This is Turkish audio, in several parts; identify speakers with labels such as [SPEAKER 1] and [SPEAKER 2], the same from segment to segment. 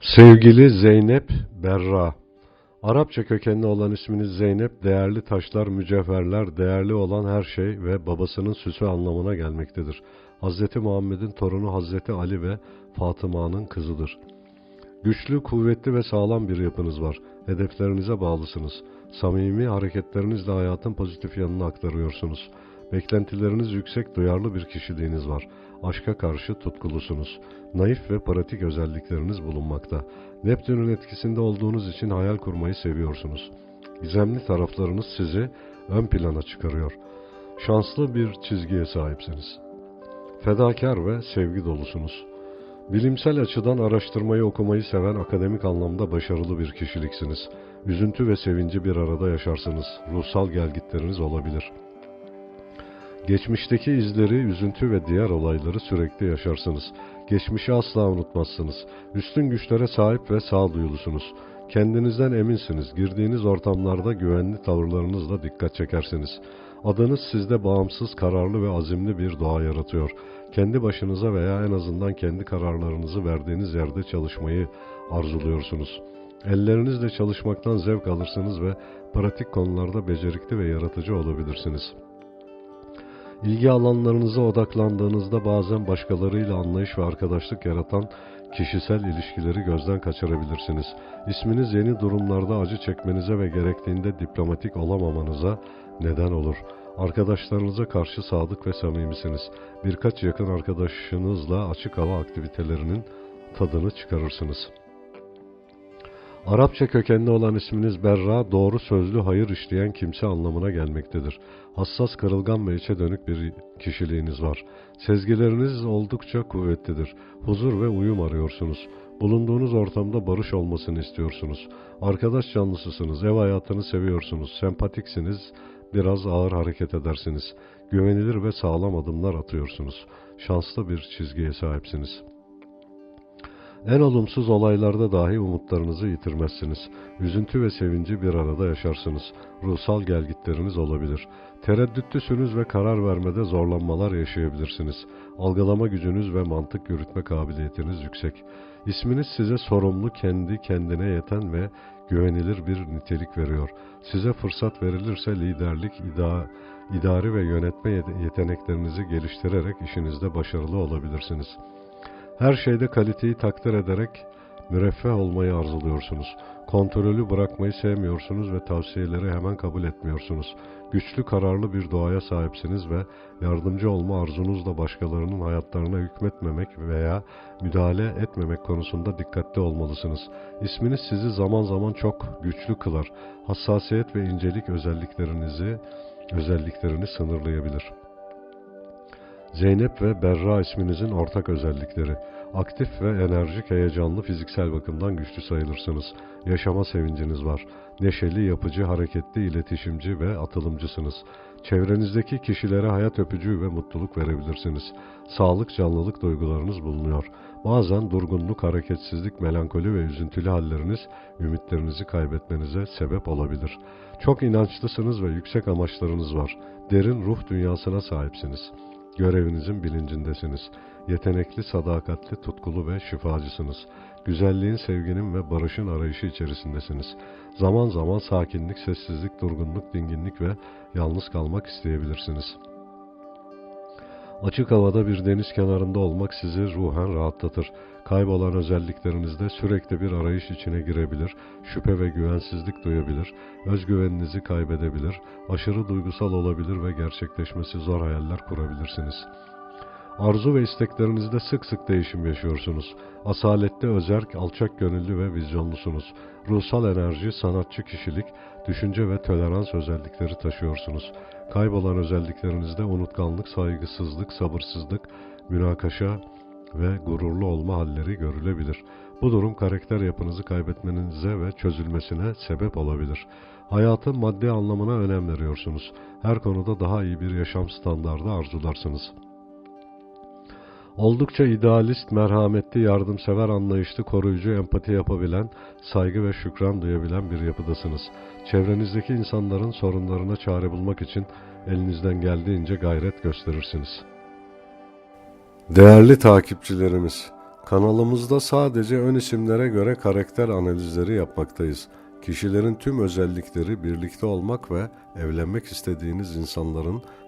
[SPEAKER 1] Sevgili Zeynep Berra Arapça kökenli olan isminiz Zeynep, değerli taşlar, mücevherler, değerli olan her şey ve babasının süsü anlamına gelmektedir. Hz. Muhammed'in torunu Hz. Ali ve Fatıma'nın kızıdır. Güçlü, kuvvetli ve sağlam bir yapınız var. Hedeflerinize bağlısınız. Samimi hareketlerinizle hayatın pozitif yanını aktarıyorsunuz. Beklentileriniz yüksek, duyarlı bir kişiliğiniz var. Aşka karşı tutkulusunuz. Naif ve pratik özellikleriniz bulunmakta. Neptün'ün etkisinde olduğunuz için hayal kurmayı seviyorsunuz. Gizemli taraflarınız sizi ön plana çıkarıyor. Şanslı bir çizgiye sahipsiniz. Fedakar ve sevgi dolusunuz. Bilimsel açıdan araştırmayı okumayı seven akademik anlamda başarılı bir kişiliksiniz. Üzüntü ve sevinci bir arada yaşarsınız. Ruhsal gelgitleriniz olabilir. Geçmişteki izleri, üzüntü ve diğer olayları sürekli yaşarsınız. Geçmişi asla unutmazsınız. Üstün güçlere sahip ve sağduyulusunuz. Kendinizden eminsiniz. Girdiğiniz ortamlarda güvenli tavırlarınızla dikkat çekersiniz. Adınız sizde bağımsız, kararlı ve azimli bir doğa yaratıyor. Kendi başınıza veya en azından kendi kararlarınızı verdiğiniz yerde çalışmayı arzuluyorsunuz. Ellerinizle çalışmaktan zevk alırsınız ve pratik konularda becerikli ve yaratıcı olabilirsiniz. İlgi alanlarınıza odaklandığınızda bazen başkalarıyla anlayış ve arkadaşlık yaratan kişisel ilişkileri gözden kaçırabilirsiniz. İsminiz yeni durumlarda acı çekmenize ve gerektiğinde diplomatik olamamanıza neden olur. Arkadaşlarınıza karşı sadık ve samimisiniz. Birkaç yakın arkadaşınızla açık hava aktivitelerinin tadını çıkarırsınız. Arapça kökenli olan isminiz Berra, doğru sözlü hayır işleyen kimse anlamına gelmektedir. Hassas, kırılgan ve içe dönük bir kişiliğiniz var. Sezgileriniz oldukça kuvvetlidir. Huzur ve uyum arıyorsunuz. Bulunduğunuz ortamda barış olmasını istiyorsunuz. Arkadaş canlısısınız, ev hayatını seviyorsunuz, sempatiksiniz, biraz ağır hareket edersiniz. Güvenilir ve sağlam adımlar atıyorsunuz. Şanslı bir çizgiye sahipsiniz.'' En olumsuz olaylarda dahi umutlarınızı yitirmezsiniz. Üzüntü ve sevinci bir arada yaşarsınız. Ruhsal gelgitleriniz olabilir. Tereddütlüsünüz ve karar vermede zorlanmalar yaşayabilirsiniz. Algılama gücünüz ve mantık yürütme kabiliyetiniz yüksek. İsminiz size sorumlu, kendi kendine yeten ve güvenilir bir nitelik veriyor. Size fırsat verilirse liderlik, ida, idari ve yönetme yeteneklerinizi geliştirerek işinizde başarılı olabilirsiniz.'' Her şeyde kaliteyi takdir ederek müreffeh olmayı arzuluyorsunuz. Kontrolü bırakmayı sevmiyorsunuz ve tavsiyeleri hemen kabul etmiyorsunuz. Güçlü kararlı bir doğaya sahipsiniz ve yardımcı olma arzunuzla başkalarının hayatlarına hükmetmemek veya müdahale etmemek konusunda dikkatli olmalısınız. İsminiz sizi zaman zaman çok güçlü kılar. Hassasiyet ve incelik özelliklerinizi özelliklerini sınırlayabilir.'' Zeynep ve Berra isminizin ortak özellikleri. Aktif ve enerjik, heyecanlı, fiziksel bakımdan güçlü sayılırsınız. Yaşama sevinciniz var. Neşeli, yapıcı, hareketli, iletişimci ve atılımcısınız. Çevrenizdeki kişilere hayat öpücüğü ve mutluluk verebilirsiniz. Sağlık, canlılık duygularınız bulunuyor. Bazen durgunluk, hareketsizlik, melankoli ve üzüntülü halleriniz ümitlerinizi kaybetmenize sebep olabilir. Çok inançlısınız ve yüksek amaçlarınız var. Derin ruh dünyasına sahipsiniz. Görevinizin bilincindesiniz. Yetenekli, sadakatli, tutkulu ve şifacısınız. Güzelliğin, sevginin ve barışın arayışı içerisindesiniz. Zaman zaman sakinlik, sessizlik, durgunluk, dinginlik ve yalnız kalmak isteyebilirsiniz. Açık havada bir deniz kenarında olmak sizi ruhen rahatlatır. Kaybolan özelliklerinizde sürekli bir arayış içine girebilir, şüphe ve güvensizlik duyabilir, özgüveninizi kaybedebilir, aşırı duygusal olabilir ve gerçekleşmesi zor hayaller kurabilirsiniz. Arzu ve isteklerinizde sık sık değişim yaşıyorsunuz. Asaletli, özerk, alçak gönüllü ve vizyonlusunuz. Ruhsal enerji, sanatçı kişilik, düşünce ve tolerans özellikleri taşıyorsunuz. Kaybolan özelliklerinizde unutkanlık, saygısızlık, sabırsızlık, münakaşa ve gururlu olma halleri görülebilir. Bu durum karakter yapınızı kaybetmenize ve çözülmesine sebep olabilir. Hayatın maddi anlamına önem veriyorsunuz. Her konuda daha iyi bir yaşam standardı arzularsınız. Oldukça idealist, merhametli, yardımsever, anlayışlı, koruyucu, empati yapabilen, saygı ve şükran duyabilen bir yapıdasınız. Çevrenizdeki insanların sorunlarına çare bulmak için elinizden geldiğince gayret gösterirsiniz. Değerli takipçilerimiz, Kanalımızda sadece ön isimlere göre karakter analizleri yapmaktayız. Kişilerin tüm özellikleri birlikte olmak ve evlenmek istediğiniz insanların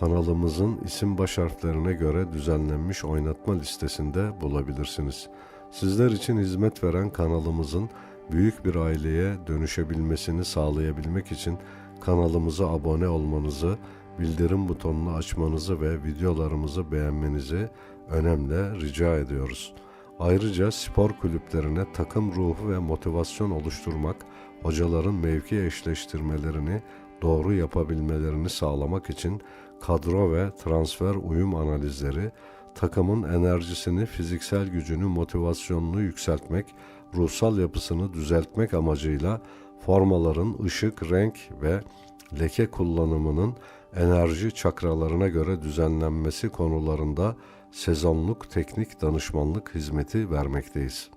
[SPEAKER 1] kanalımızın isim baş harflerine göre düzenlenmiş oynatma listesinde bulabilirsiniz. Sizler için hizmet veren kanalımızın büyük bir aileye dönüşebilmesini sağlayabilmek için kanalımıza abone olmanızı, bildirim butonunu açmanızı ve videolarımızı beğenmenizi önemli rica ediyoruz. Ayrıca spor kulüplerine takım ruhu ve motivasyon oluşturmak, hocaların mevki eşleştirmelerini doğru yapabilmelerini sağlamak için kadro ve transfer uyum analizleri, takımın enerjisini, fiziksel gücünü, motivasyonunu yükseltmek, ruhsal yapısını düzeltmek amacıyla formaların ışık, renk ve leke kullanımının enerji çakralarına göre düzenlenmesi konularında sezonluk teknik danışmanlık hizmeti vermekteyiz.